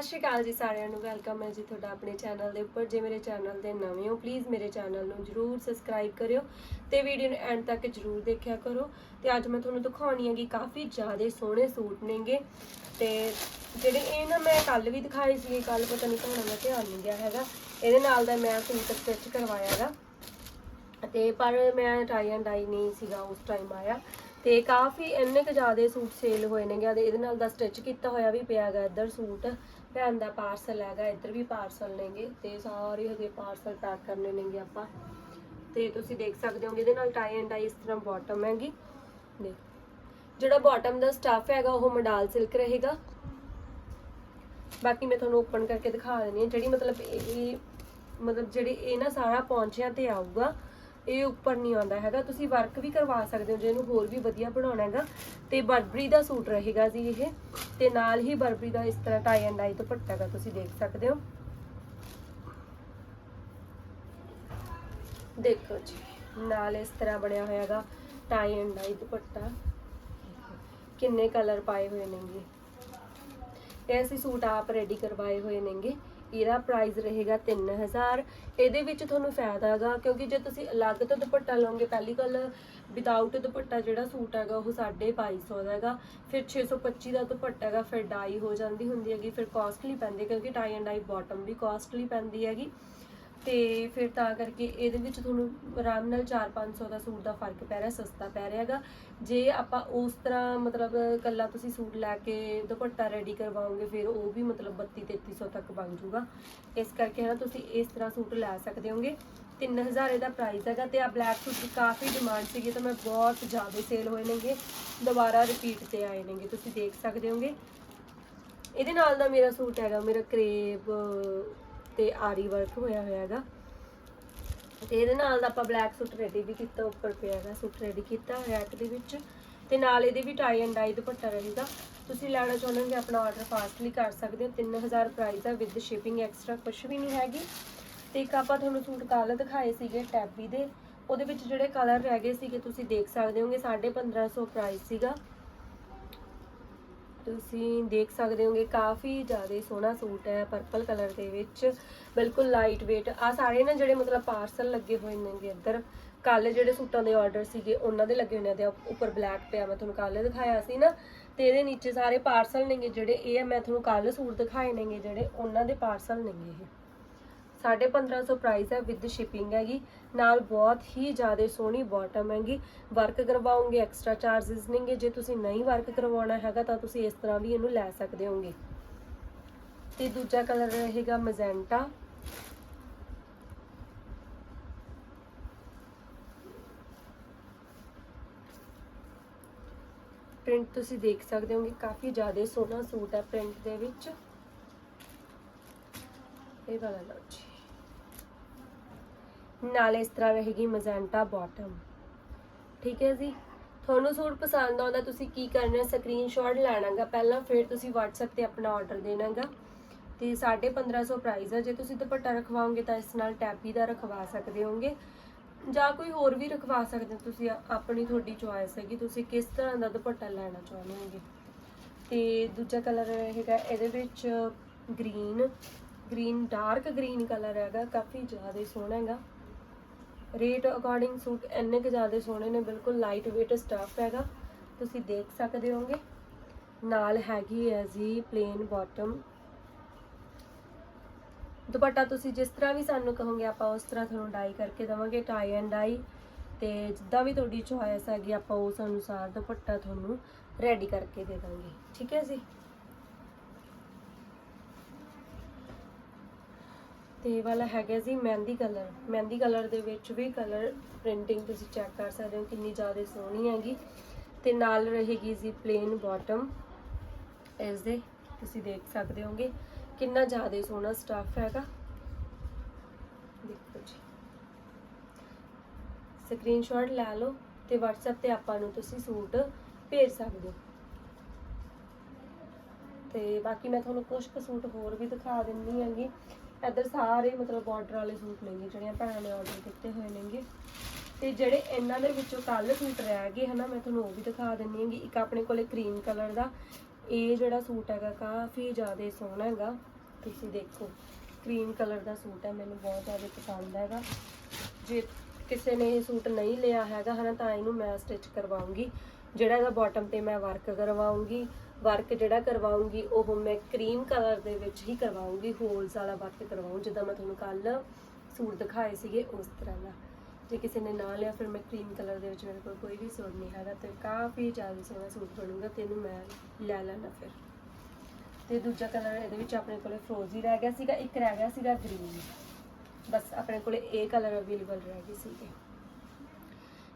ਸਤਿ ਸ਼੍ਰੀ ਅਕਾਲ ਜੀ ਸਾਰਿਆਂ ਨੂੰ ਵੈਲਕਮ ਹੈ ਜੀ ਤੁਹਾਡਾ ਆਪਣੇ ਚੈਨਲ ਦੇ ਉੱਪਰ। ਜੇ ਮੇਰੇ ਚੈਨਲ ਦੇ ਨਵੇਂ ਹੋ ਪਲੀਜ਼ ਮੇਰੇ ਚੈਨਲ ਨੂੰ ਜਰੂਰ ਸਬਸਕ੍ਰਾਈਬ ਕਰਿਓ ਤੇ ਵੀਡੀਓ ਨੂੰ ਐਂਡ ਤੱਕ ਜਰੂਰ ਦੇਖਿਆ ਕਰੋ। ਤੇ ਅੱਜ ਮੈਂ ਤੁਹਾਨੂੰ ਦਿਖਾਉਣੀ ਹੈਗੀ ਕਾਫੀ ਜ਼ਿਆਦਾ ਸੋਹਣੇ ਸੂਟ ਨੇਗੇ। ਤੇ ਜਿਹੜੇ ਇਹ ਨਾ ਮੈਂ ਕੱਲ ਵੀ ਦਿਖਾਏ ਸੀ ਕੱਲ ਪਤਾ ਨਹੀਂ ਕਹਣਾ ਮੈਂ ਧਿਆਨ ਨਹੀਂ ਗਿਆ ਹੈਗਾ। ਇਹਦੇ ਨਾਲ ਦਾ ਮੈਂ ਸੂਟ ਸਟਿਚ ਕਰਵਾਇਆ ਹੈਗਾ। ਤੇ ਪਰ ਮੈਂ ਟਾਈ ਐਂਡ ਡਾਈ ਨਹੀਂ ਸੀਗਾ ਉਸ ਟਾਈਮ ਆਇਆ। ਤੇ ਕਾਫੀ ਇੰਨੇ ਕੁ ਜ਼ਿਆਦੇ ਸੂਟ ਸੇਲ ਹੋਏ ਨੇਗੇ ਤੇ ਇਹਦੇ ਨਾਲ ਦਾ ਸਟਿਚ ਕੀਤਾ ਹੋਇਆ ਵੀ ਪਿਆ ਹੈਗਾ ਇੱਧਰ ਸੂਟ। ਭੈਣ ਦਾ ਪਾਰਸਲ ਹੈਗਾ, ਇੱਧਰ ਵੀ ਪਾਰਸਲ ਨੇਗੇ ਤੇ ਸਾਰੇ ਹਜੇ ਪਾਰਸਲ ਪੈਕ ਕਰਨੇ ਨੇਗੇ ਆਪਾਂ। ਤੇ ਤੁਸੀਂ ਦੇਖ ਸਕਦੇ ਹੋਗੇ, ਇਹਦੇ ਨਾਲ ਟਾਈ ਐਂਡ ਡਾਈ ਇਸ ਤਰ੍ਹਾਂ ਬਾਟਮ ਹੈਗੀ। ਦੇਖ, ਜਿਹੜਾ ਬਾਟਮ ਦਾ ਸਟਫ ਹੈਗਾ, ਉਹ ਮੰਡਾਲ ਸਿਲਕ ਰਹੇਗਾ। ਬਾਕੀ ਮੈਂ ਤੁਹਾਨੂੰ ਓਪਨ ਕਰਕੇ ਦਿਖਾ ਦਿੰਦੀ ਹਾਂ, ਜਿਹੜੀ ਮਤਲਬ ਇਹ ਮਤਲਬ ਜਿਹੜੀ ਇਹ ਨਾ ਸਾਰਾ ਪੌਂਚਿਆਂ ਤੇ ਆਊਗਾ ਇਹ ਉੱਪਰ ਨਹੀਂ ਆਉਂਦਾ ਹੈਗਾ। ਤੁਸੀਂ ਵਰਕ ਵੀ ਕਰਵਾ ਸਕਦੇ ਹੋ, ਜੇ ਇਹਨੂੰ ਹੋਰ ਵੀ ਵਧੀਆ ਬਣਾਉਣਾ ਹੈਗਾ। ਤੇ ਬਰਬਰੀ ਦਾ ਸੂਟ ਰਹੇਗਾ ਜੀ ਇਹ। ਤੇ ਨਾਲ ਹੀ ਬਰਬਰੀ ਦਾ ਇਸ ਤਰ੍ਹਾਂ ਟਾਈ ਐਂਡ ਡਾਈ ਦੁਪੱਟਾ ਹੈਗਾ, ਤੁਸੀਂ ਦੇਖ ਸਕਦੇ ਹੋ। ਦੇਖੋ ਜੀ, ਨਾਲ ਇਸ ਤਰ੍ਹਾਂ ਬਣਿਆ ਹੋਇਆ ਹੈਗਾ ਟਾਈ ਐਂਡ ਡਾਈ ਦੁਪੱਟਾ। ਕਿੰਨੇ ਕਲਰ ਪਾਏ ਹੋਏ ਨੇਗੇ। ਇਹ ਅਸੀਂ ਸੂਟ ਆਪ ਰੈਡੀ ਕਰਵਾਏ ਹੋਏ ਨੇਗੇ। ਇਹਦਾ ਪ੍ਰਾਈਸ ਰਹੇਗਾ 3000 ਇਹਦੇ ਵਿੱਚ ਤੁਹਾਨੂੰ ਫਾਇਦਾ ਹੈਗਾ ਕਿਉਂਕਿ ਜੇ ਤੁਸੀਂ ਅਲੱਗ ਤੋਂ ਦੁਪੱਟਾ ਲਓਗੇ, ਪਹਿਲੀ ਗੱਲ ਵਿਦਆਊਟ ਦੁਪੱਟਾ ਜਿਹੜਾ ਸੂਟ ਹੈਗਾ ਉਹ 250 ਦਾ ਹੈਗਾ। ਫਿਰ 625 ਦਾ ਦੁਪੱਟਾ ਹੈਗਾ, ਫਿਰ ਡਾਈ ਹੋ ਜਾਂਦੀ ਹੁੰਦੀ ਹੈਗੀ, ਫਿਰ ਕਾਸਟਲੀ ਪੈਂਦੀ ਕਿਉਂਕਿ ਟਾਈ ਐਂਡ ਡਾਈ ਬਾਟਮ ਵੀ ਕਾਸਟਲੀ ਪੈਂਦੀ ਹੈਗੀ। ਤੇ ਫਿਰ ਤਾਂ ਕਰਕੇ ਇਹਦੇ ਵਿੱਚ ਤੁਹਾਨੂੰ ਆਰਾਮ ਨਾਲ 4-500 ਦਾ ਸੂਟ ਦਾ ਫ਼ਰਕ ਪੈ ਰਿਹਾ, ਸਸਤਾ ਪੈ ਰਿਹਾ ਹੈਗਾ। ਜੇ ਆਪਾਂ ਉਸ ਤਰ੍ਹਾਂ ਮਤਲਬ ਕੱਲਾ ਤੁਸੀਂ ਸੂਟ ਲੈ ਕੇ ਦੁਪੱਟਾ ਰੈਡੀ ਕਰਵਾਓਗੇ, ਫਿਰ ਉਹ ਵੀ ਮਤਲਬ 32-3300 ਤੱਕ ਬਣ ਜਾਊਗਾ। ਇਸ ਕਰਕੇ ਹੈ ਨਾ ਤੁਸੀਂ ਇਸ ਤਰ੍ਹਾਂ ਸੂਟ ਲੈ ਸਕਦੇ ਹੋਗੇ। 3000 ਇਹਦਾ ਪ੍ਰਾਈਸ ਹੈਗਾ ਤੇ ਆ ਬਲੈਕ ਸੂਟ ਦੀ ਕਾਫੀ ਡਿਮਾਂਡ ਸੀਗੀ ਤਾਂ ਮੈਂ ਬਹੁਤ ਜ਼ਿਆਦਾ ਸੇਲ ਹੋਏ ਨੇਗੇ। ਦੁਬਾਰਾ ਰਿਪੀਟ ਤੇ ਆਏ ਨੇਗੇ, ਤੁਸੀਂ ਦੇਖ ਸਕਦੇ ਹੋਗੇ। ਇਹਦੇ ਨਾਲ ਦਾ ਮੇਰਾ ਸੂਟ ਹੈਗਾ, ਮੇਰਾ ਕਰੇਬ ਤੇ ਆਰੀ ਵਰਕ ਹੋਇਆ ਹੋਇਆ ਹੈਗਾ। ਤੇ ਇਹਦੇ ਨਾਲ ਦਾ ਆਪਾਂ ਬਲੈਕ ਸੂਟ ਰੈਡੀ ਵੀ ਕੀਤਾ, ਉੱਪਰ ਪਿਆ ਹੈਗਾ ਸੂਟ ਰੈਡੀ ਕੀਤਾ ਰੈਕ ਦੇ ਵਿੱਚ। ਤੇ ਨਾਲ ਇਹਦੇ ਵੀ ਟਾਈ ਐਂਡ ਡਾਈ ਦੁਪੱਟਾ ਰਹੇਗਾ। ਤੁਸੀਂ ਲੈਣਾ ਚਾਹੁੰਦੇ ਹੋ ਆਪਣਾ ਆਰਡਰ ਫਾਸਟਲੀ ਕਰ ਸਕਦੇ ਹੋ। 3000 ਪ੍ਰਾਈਸ ਆ ਵਿਦ ਸ਼ਿਪਿੰਗ ਐਕਸਟਰਾ ਕੁਝ ਵੀ ਨਹੀਂ ਹੈਗੀ। ਤੇ ਇੱਕ ਆਪਾਂ ਤੁਹਾਨੂੰ ਸੂਟ ਕੱਲ ਦਿਖਾਏ ਸੀਗੇ ਟੈਬੀ ਦੇ। ਉਹਦੇ ਵਿੱਚ ਜਿਹੜੇ ਕਲਰ ਰਹਿ ਗਏ ਸੀਗੇ, ਤੁਸੀਂ ਦੇਖ ਸਕਦੇ ਹੋਗੇ 1550 ਪ੍ਰਾਈਸ ਸੀਗਾ। ਤੁਸੀਂ ਦੇਖ ਸਕਦੇ ਹੋਗੇ, ਕਾਫੀ ਜ਼ਿਆਦਾ ਸੋਹਣਾ ਸੂਟ ਹੈ ਪਰਪਲ ਕਲਰ ਦੇ ਵਿੱਚ, ਬਿਲਕੁਲ ਲਾਈਟ weight ਆ ਸਾਰੇ ਨਾ ਜਿਹੜੇ ਮਤਲਬ ਪਾਰਸਲ ਲੱਗੇ ਹੋਏ ਨੇਗੇ ਇੱਧਰ ਕੱਲ ਜਿਹੜੇ ਸੂਟਾਂ ਦੇ ਆਰਡਰ ਸੀਗੇ, ਉਹਨਾਂ ਦੇ ਲੱਗੇ ਹੋਏ ਨੇ ਤੇ ਉੱਪਰ ਬਲੈਕ ਪਿਆ, ਮੈਂ ਤੁਹਾਨੂੰ ਕੱਲ ਦਿਖਾਇਆ ਸੀ ਨਾ, ਤੇ ਇਹਦੇ ਨੀਚੇ ਸਾਰੇ ਪਾਰਸਲ ਨੇਗੇ ਜਿਹੜੇ, ਇਹ ਮੈਂ ਤੁਹਾਨੂੰ ਕੱਲ ਸੂਟ ਦਿਖਾਏ ਨੇਗੇ ਜਿਹੜੇ, ਉਹਨਾਂ ਦੇ ਪਾਰਸਲ ਨੇਗੇ ਇਹ। 1550 ਪ੍ਰਾਈਸ ਹੈ ਵਿਦ ਸ਼ਿਪਿੰਗ ਹੈਗੀ। ਨਾਲ ਬਹੁਤ ਹੀ ਜ਼ਿਆਦਾ ਸੋਹਣੀ ਬਾਟਮ ਹੈਗੀ। ਵਰਕ ਕਰਵਾਉਂਗੇ ਐਕਸਟਰਾ ਚਾਰजेस ਨੇਗੇ। ਜੇ ਤੁਸੀਂ ਨਹੀਂ ਵਰਕ ਕਰਵਾਉਣਾ ਹੈਗਾ, ਤਾਂ ਤੁਸੀਂ ਇਸ ਤਰ੍ਹਾਂ ਵੀ ਇਹਨੂੰ ਲੈ ਸਕਦੇ ਹੋਗੇ। ਤੇ ਦੂਜਾ ਕਲਰ ਰਹੇਗਾ ਮੈਜੈਂਟਾ ਪ੍ਰਿੰਟ ਤੁਸੀਂ ਦੇਖ ਸਕਦੇ ਹੋਗੇ, ਕਾਫੀ ਜ਼ਿਆਦਾ ਸੋਹਣਾ ਸੂਟ ਹੈ ਪ੍ਰਿੰਟ ਦੇ ਵਿੱਚ। ਇਹ ਵਾਲਾ ਲਓ ਜੀ। ਨਾਲ ਇਸ ਤਰ੍ਹਾਂ ਰਹੇਗੀ ਮਜੈਂਟਾ ਬਾਟਮ ਠੀਕ ਹੈ ਜੀ? ਤੁਹਾਨੂੰ ਸੂਟ ਪਸੰਦ ਆਉਂਦਾ, ਤੁਸੀਂ ਕੀ ਕਰਨਾ ਸਕਰੀਨਸ਼ਾਟ ਲੈਣਾਗਾ ਪਹਿਲਾਂ, ਫਿਰ ਤੁਸੀਂ WhatsApp ਤੇ ਆਪਣਾ ਆਰਡਰ ਦੇਣਾਗਾ। ਤੇ 1550 ਪ੍ਰਾਈਸ ਹੈ ਜੇ ਤੁਸੀਂ ਦੁਪੱਟਾ ਰਖਵਾਓਗੇ ਤਾਂ ਇਸ ਨਾਲ ਟੈਪੀ ਦਾ ਰਖਵਾ ਸਕਦੇ ਹੋਗੇ। ਜਾਂ ਕੋਈ ਹੋਰ ਵੀ ਰਖਵਾ ਸਕਦੇ ਹੋ, ਤੁਸੀਂ ਆਪਣੀ ਤੁਹਾਡੀ ਚੁਆਇਸ ਹੈਗੀ। ਤੁਸੀਂ ਕਿਸ ਤਰ੍ਹਾਂ ਦਾ ਦੁਪੱਟਾ ਲੈਣਾ ਚਾਹੁੰਦੇ ਹੋਗੇ? ਤੇ ਦੂਜਾ ਕਲਰ ਰਹੇਗਾ ਇਹਦੇ ਵਿੱਚ green green dark green colour ਹੈਗਾ। ਕਾਫੀ ਜ਼ਿਆਦਾ ਸੋਹਣਾ ਹੈਗਾ। ਰੇਟ ਅਕੋਰਡਿੰਗ ਸੂਟ ਇੰਨੇ ਕੁ ਜ਼ਿਆਦਾ ਸੋਹਣੇ ਨੇ, ਬਿਲਕੁਲ ਲਾਈਟ weight ਸਟਫ ਹੈਗਾ, ਤੁਸੀਂ ਦੇਖ ਸਕਦੇ ਹੋਗੇ ਨਾਲ ਹੈਗੀ ਹੈ ਜੀ ਪਲੇਨ ਬਾਟਮ ਦੁਪੱਟਾ ਤੁਸੀਂ ਜਿਸ ਤਰ੍ਹਾਂ ਵੀ ਸਾਨੂੰ ਕਹੋਗੇ, ਆਪਾਂ ਉਸ ਤਰ੍ਹਾਂ ਤੁਹਾਨੂੰ ਡਾਈ ਕਰਕੇ ਦਵਾਂਗੇ ਟਾਈ ਐਂਡ ਡਾਈ ਤੇ ਜਿੱਦਾਂ ਵੀ ਤੁਹਾਡੀ ਚੋਇਸ ਹੈਗੀ, ਆਪਾਂ ਉਸ ਅਨੁਸਾਰ ਦੁਪੱਟਾ ਤੁਹਾਨੂੰ ਰੈਡੀ ਕਰਕੇ ਦੇ ਦਾਂਗੇ। ਠੀਕ ਹੈ ਜੀ? ਤੇ ਵਾਲਾ ਹੈਗਾ ਜੀ ਮਹਿੰਦੀ ਕਲਰ। ਮਹਿੰਦੀ ਕਲਰ ਦੇ ਵਿੱਚ ਵੀ ਕਲਰ ਪ੍ਰਿੰਟਿੰਗ ਤੁਸੀਂ ਚੈੱਕ ਕਰ ਸਕਦੇ ਹੋ ਕਿੰਨੀ ਜ਼ਿਆਦਾ ਸੋਹਣੀ ਹੈਗੀ। ਤੇ ਨਾਲ ਰਹੇਗੀ ਜੀ ਪਲੇਨ ਬਾਟਮ ਇਸ ਦੇ ਤੁਸੀਂ ਦੇਖ ਸਕਦੇ ਹੋਗੇ ਕਿੰਨਾ ਜ਼ਿਆਦਾ ਸੋਹਣਾ ਸਟਫ ਹੈਗਾ। ਦੇਖੋ ਜੀ। ਸਕਰੀਨਸ਼ਾਟ ਲੈ ਲਓ ਤੇ WhatsApp ਤੇ ਆਪਾਂ ਨੂੰ ਤੁਸੀਂ ਸੂਟ ਭੇਜ ਸਕਦੇ ਹੋ। ਤੇ ਬਾਕੀ ਮੈਂ ਤੁਹਾਨੂੰ ਕੁਝ ਕੁ ਸੂਟ ਹੋਰ ਵੀ ਦਿਖਾ ਦਿੰਨੀ ਹੈਗੀ। ਇੱਧਰ ਸਾਰੇ ਮਤਲਬ ਬਾਰਡਰ ਵਾਲੇ ਸੂਟ ਨੇਗੇ, ਜਿਹੜੀਆਂ ਭੈਣਾਂ ਨੇ ਆਰਡਰ ਕੀਤੇ ਹੋਏ ਨੇਗੇ। ਤੇ ਜਿਹੜੇ ਇਹਨਾਂ ਦੇ ਵਿੱਚੋਂ ਕੱਲ ਸੂਟ ਰਹਿ ਗਏ, ਹਨਾ, ਮੈਂ ਤੁਹਾਨੂੰ ਉਹ ਵੀ ਦਿਖਾ ਦਿੰਨੀ ਹੈਗੀ ਇੱਕ ਆਪਣੇ ਕੋਲੇ ਕਰੀਮ ਕਲਰ ਦਾ। ਇਹ ਜਿਹੜਾ ਸੂਟ ਹੈਗਾ, ਕਾਫੀ ਜ਼ਿਆਦਾ ਸੋਹਣਾ ਹੈਗਾ। ਤੁਸੀਂ ਦੇਖੋ ਕਰੀਮ ਕਲਰ ਦਾ ਸੂਟ ਹੈ, ਮੈਨੂੰ ਬਹੁਤ ਜ਼ਿਆਦਾ ਪਸੰਦ ਹੈਗਾ। ਜੇ ਕਿਸੇ ਨੇ ਇਹ ਸੂਟ ਨਹੀਂ ਲਿਆ ਹੈਗਾ, ਹਨਾ, ਤਾਂ ਇਹਨੂੰ ਮੈਂ ਸਟਿਚ ਕਰਵਾਉਂਗੀ। ਜਿਹੜਾ ਇਹਦਾ ਬਾਟਮ ਤੇ ਮੈਂ ਵਰਕ ਕਰਵਾਉਂਗੀ। ਵਰਕ ਜਿਹੜਾ ਕਰਵਾਉਂਗੀ, ਉਹ ਮੈਂ ਕਰੀਮ ਕਲਰ ਦੇ ਵਿੱਚ ਹੀ ਕਰਵਾਉਂਗੀ ਹੋਲਸ ਵਾਲਾ ਵਰਕ ਕਰਵਾਉਂ, ਜਿੱਦਾਂ ਮੈਂ ਤੁਹਾਨੂੰ ਕੱਲ ਸੂਟ ਦਿਖਾਏ ਸੀਗੇ, ਉਸ ਤਰ੍ਹਾਂ ਦਾ। ਜੇ ਕਿਸੇ ਨੇ ਨਾ ਲਿਆ, ਫਿਰ ਮੈਂ ਕਰੀਮ ਕਲਰ ਦੇ ਵਿੱਚ ਮੇਰੇ ਕੋਲ ਕੋਈ ਵੀ ਸੂਟ ਨਹੀਂ ਹੈਗਾ ਤੇ ਕਾਫੀ ਜ਼ਿਆਦਾ ਸੋਹਣਾ ਸੂਟ ਬਣੂਗਾ ਤੇ ਇਹਨੂੰ ਮੈਂ ਲੈ ਲੈਣਾ ਫਿਰ। ਤੇ ਦੂਜਾ ਕਲਰ ਇਹਦੇ ਵਿੱਚ ਆਪਣੇ ਕੋਲੇ ਫਰੋਜ਼ੀ ਰਹਿ ਗਿਆ ਸੀਗਾ, ਇੱਕ ਰਹਿ ਗਿਆ ਸੀਗਾ ਗ੍ਰੀਨ ਬਸ ਆਪਣੇ ਕੋਲੇ ਇਹ ਕਲਰ ਅਵੇਲੇਬਲ ਰਹਿ ਗਏ ਸੀਗੇ।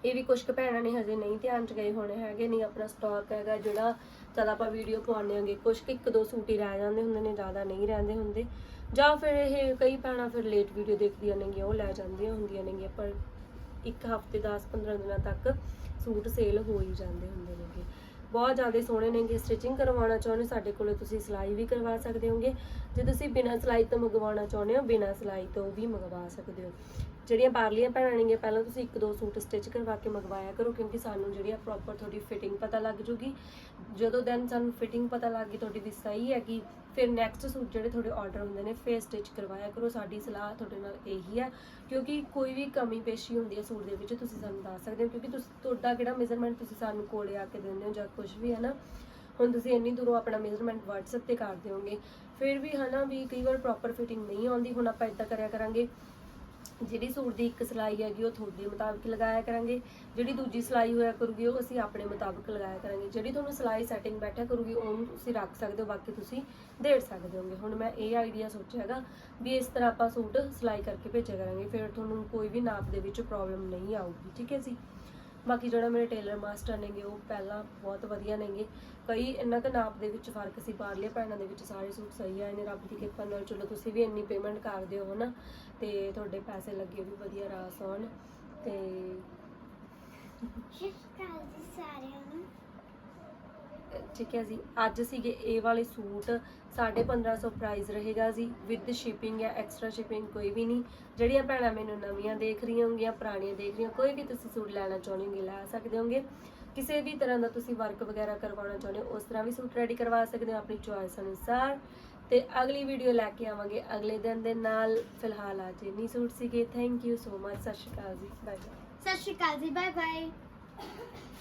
ਇਹ ਵੀ ਕੁਝ ਕੁ ਭੈਣਾਂ ਨੇ ਹਜੇ ਨਹੀਂ ਧਿਆਨ ਚ ਗਏ ਹੋਣੇ ਹੈਗੇ, ਨਹੀਂ ਆਪਣਾ ਸਟਾਕ ਹੈਗਾ ਜਿਹੜਾ ਜਦ ਆਪਾਂ ਵੀਡੀਓ ਪਾਉਂਦੇ ਹਾਂਗੇ ਕੁਝ ਕੁ ਇੱਕ ਦੋ ਸੂਟ ਹੀ ਰਹਿ ਜਾਂਦੇ ਹੁੰਦੇ ਨੇ, ਜ਼ਿਆਦਾ ਨਹੀਂ ਰਹਿੰਦੇ ਹੁੰਦੇ। ਜਾਂ ਫਿਰ ਇਹ ਕਈ ਭੈਣਾਂ ਫਿਰ ਲੇਟ ਵੀਡੀਓ ਦੇਖਦੀਆਂ ਨੇਗੀਆਂ, ਉਹ ਲੈ ਜਾਂਦੀਆਂ ਹੁੰਦੀਆਂ ਨੇਗੀਆਂ, ਪਰ ਇੱਕ ਹਫ਼ਤੇ 10-15 ਦਿਨਾਂ ਤੱਕ ਸੂਟ ਸੇਲ ਹੋ ਹੀ ਜਾਂਦੇ ਹੁੰਦੇ ਨੇਗੇ। ਬਹੁਤ ਜ਼ਿਆਦਾ ਸੋਹਣੇ ਨੇਗੇ ਸਟਿਚਿੰਗ ਕਰਵਾਉਣਾ ਚਾਹੁੰਦੇ ਸਾਡੇ ਕੋਲੇ ਤੁਸੀਂ ਸਿਲਾਈ ਵੀ ਕਰਵਾ ਸਕਦੇ ਹੋਗੇ। ਜੇ ਤੁਸੀਂ ਬਿਨਾਂ ਸਿਲਾਈ ਤੋਂ ਮੰਗਵਾਉਣਾ ਚਾਹੁੰਦੇ ਹੋ, ਬਿਨਾਂ ਸਿਲਾਈ ਤੋਂ ਵੀ ਮੰਗਵਾ ਸਕਦੇ ਹੋ। ਜਿਹੜੀਆਂ ਬਾਹਰਲੀਆਂ ਭੈਣਾਂ ਨੇ ਪਹਿਲਾਂ ਤੁਸੀਂ ਇੱਕ ਦੋ ਸੂਟ ਸਟਿਚ ਕਰਵਾ ਕੇ ਮੰਗਵਾਇਆ ਕਰੋ, ਕਿਉਂਕਿ ਸਾਨੂੰ ਜਿਹੜੀ ਆ ਪ੍ਰੋਪਰ ਤੁਹਾਡੀ ਫਿਟਿੰਗ ਪਤਾ ਲੱਗ ਜੂਗੀ। ਜਦੋਂ ਦੈਨ ਸਾਨੂੰ ਫਿਟਿੰਗ ਪਤਾ ਲੱਗ ਗਈ, ਤੁਹਾਡੀ ਵੀ ਸਹੀ ਹੈ ਕਿ ਫਿਰ ਨੈਕਸਟ ਸੂਟ ਜਿਹੜੇ ਤੁਹਾਡੇ ਆਰਡਰ ਹੁੰਦੇ ਨੇ, ਫੇਰ ਸਟਿਚ ਕਰਵਾਇਆ ਕਰੋ। ਸਾਡੀ ਸਲਾਹ ਤੁਹਾਡੇ ਨਾਲ ਇਹੀ ਹੈ, ਕਿਉਂਕਿ ਕੋਈ ਵੀ ਕਮੀ ਪੇਸ਼ੀ ਹੁੰਦੀ ਹੈ ਸੂਟ ਦੇ ਵਿੱਚ, ਤੁਸੀਂ ਸਾਨੂੰ ਦੱਸ ਸਕਦੇ ਹੋ, ਕਿਉਂਕਿ ਤੁਸੀਂ, ਤੁਹਾਡਾ ਕਿਹੜਾ ਮੇਜਰਮੈਂਟ ਤੁਸੀਂ ਸਾਨੂੰ ਕੋਲੇ ਆ ਕੇ ਦਿੰਦੇ ਹੋ ਜਾਂ ਕੁਝ ਵੀ ਹੈ ਨਾ। ਹੁਣ ਤੁਸੀਂ ਇੰਨੀ ਦੂਰੋਂ ਆਪਣਾ ਮੇਜਰਮੈਂਟ WhatsApp ਤੇ ਕਰ ਦਿਓਗੇ। ਫਿਰ ਵੀ ਹਨਾ ਵੀ ਕਈ ਵਾਰ ਪ੍ਰੋਪਰ ਫਿਟਿੰਗ ਨਹੀਂ ਆਉਂਦੀ, ਹੁਣ ਆਪਾਂ ਇਦਾਂ ਕਰਿਆ ਕਰਾਂਗੇ। ਜਿਹੜੀ ਸੂਟ ਦੀ ਇੱਕ ਸਿਲਾਈ ਹੈਗੀ, ਉਹ ਤੁਹਾਡੇ ਮੁਤਾਬਕ ਲਗਾਇਆ ਕਰਾਂਗੇ। ਜਿਹੜੀ ਦੂਜੀ ਸਿਲਾਈ ਹੋਇਆ ਕਰੂਗੀ, ਉਹ ਅਸੀਂ ਆਪਣੇ ਮੁਤਾਬਕ ਲਗਾਇਆ ਕਰਾਂਗੇ। ਜਿਹੜੀ ਤੁਹਾਨੂੰ ਸਿਲਾਈ ਸੈਟਿੰਗ ਬੈਠਿਆ ਕਰੂਗੀ ਉਹਨੂੰ ਤੁਸੀਂ ਰੱਖ ਸਕਦੇ ਹੋ, ਬਾਕੀ ਤੁਸੀਂ ਦੇੜ ਸਕਦੇ ਹੋਗੇ। ਹੁਣ ਮੈਂ ਇਹ ਆਈਡੀਆ ਸੋਚਿਆ ਹੈਗਾ ਵੀ ਇਸ ਤਰ੍ਹਾਂ ਆਪਾਂ ਸੂਟ ਸਿਲਾਈ ਕਰਕੇ ਭੇਜਿਆ ਕਰਾਂਗੇ, ਫਿਰ ਤੁਹਾਨੂੰ ਕੋਈ ਵੀ ਨਾਪ ਦੇ ਵਿੱਚ ਪ੍ਰੋਬਲਮ ਨਹੀਂ ਆਊਗੀ। ਠੀਕ ਹੈ ਜੀ? ਬਾਕੀ ਜਿਹੜਾ ਮੇਰੇ ਟੇਲਰ ਮਾਸਟਰ ਨੇਗੇ, ਉਹ ਪਹਿਲਾਂ ਬਹੁਤ ਵਧੀਆ ਨੇਗੇ। ਕਈ ਇੰਨਾ ਕੁ ਨਾਪ ਦੇ ਵਿੱਚ ਫ਼ਰਕ ਸੀ, ਬਾਹਰਲੇ ਭੈਣਾਂ ਦੇ ਵਿੱਚ ਸਾਰੇ ਸੂਟ ਸਹੀ ਆਏ ਨੇ ਰੱਬ ਦੀ ਕਿਰਪਾ ਨਾਲ ਚਲੋ ਤੁਸੀਂ ਵੀ ਇੰਨੀ ਪੇਮੈਂਟ ਕਰ ਦਿਓ ਹਨਾ। ਤੇ ਤੁਹਾਡੇ ਪੈਸੇ ਲੱਗੇ ਵੀ ਵਧੀਆ ਰਾਸ ਆਉਣ, ਤੇ ਸ਼ਿਕਾਇਤ ਜੀ ਸਾਰਿਆਂ ਨੂੰ। ਠੀਕ ਹੈ ਜੀ। ਅੱਜ ਸੀਗੇ ਇਹ ਵਾਲੇ ਸੂਟ 1550 ਪ੍ਰਾਈਸ ਰਹੇਗਾ ਜੀ। ਵਿਦ ਸ਼ਿਪਿੰਗ ਜਾਂ ਐਕਸਟਰਾ ਸ਼ਿਪਿੰਗ ਕੋਈ ਵੀ ਨਹੀਂ। ਜਿਹੜੀਆਂ ਭੈਣਾਂ ਮੈਨੂੰ ਨਵੀਆਂ ਦੇਖ ਰਹੀਆਂ ਹੋਣਗੀਆਂ, ਪੁਰਾਣੀਆਂ ਦੇਖ ਰਹੀਆਂ, ਕੋਈ ਵੀ ਤੁਸੀਂ ਸੂਟ ਲੈਣਾ ਚਾਹੁੰਦੇ ਹੋਗੇ, ਲੈ ਸਕਦੇ ਹੋਗੇ। ਕਿਸੇ ਵੀ ਤਰ੍ਹਾਂ ਦਾ ਤੁਸੀਂ ਵਰਕ ਵਗੈਰਾ ਕਰਵਾਉਣਾ ਚਾਹੁੰਦੇ ਹੋ, ਉਸ ਤਰ੍ਹਾਂ ਵੀ ਸੂਟ ਰੈਡੀ ਕਰਵਾ ਸਕਦੇ ਹੋ ਆਪਣੀ ਚੋਇਸ ਅਨੁਸਾਰ। ਤੇ ਅਗਲੀ ਵੀਡੀਓ ਲੈ ਕੇ ਆਵਾਂਗੇ ਅਗਲੇ ਦਿਨ ਦੇ ਨਾਲ। ਫਿਲਹਾਲ ਅੱਜ ਇੰਨੀ ਸੂਟ ਸੀਗੇ। ਥੈਂਕ ਯੂ ਸੋ ਮਚ ਸਤਿ ਸ਼੍ਰੀ ਅਕਾਲ ਜੀ। ਬਾਏ ਬਾਏ ਸਤਿ ਸ਼੍ਰੀ ਅਕਾਲ ਜੀ। Bye bye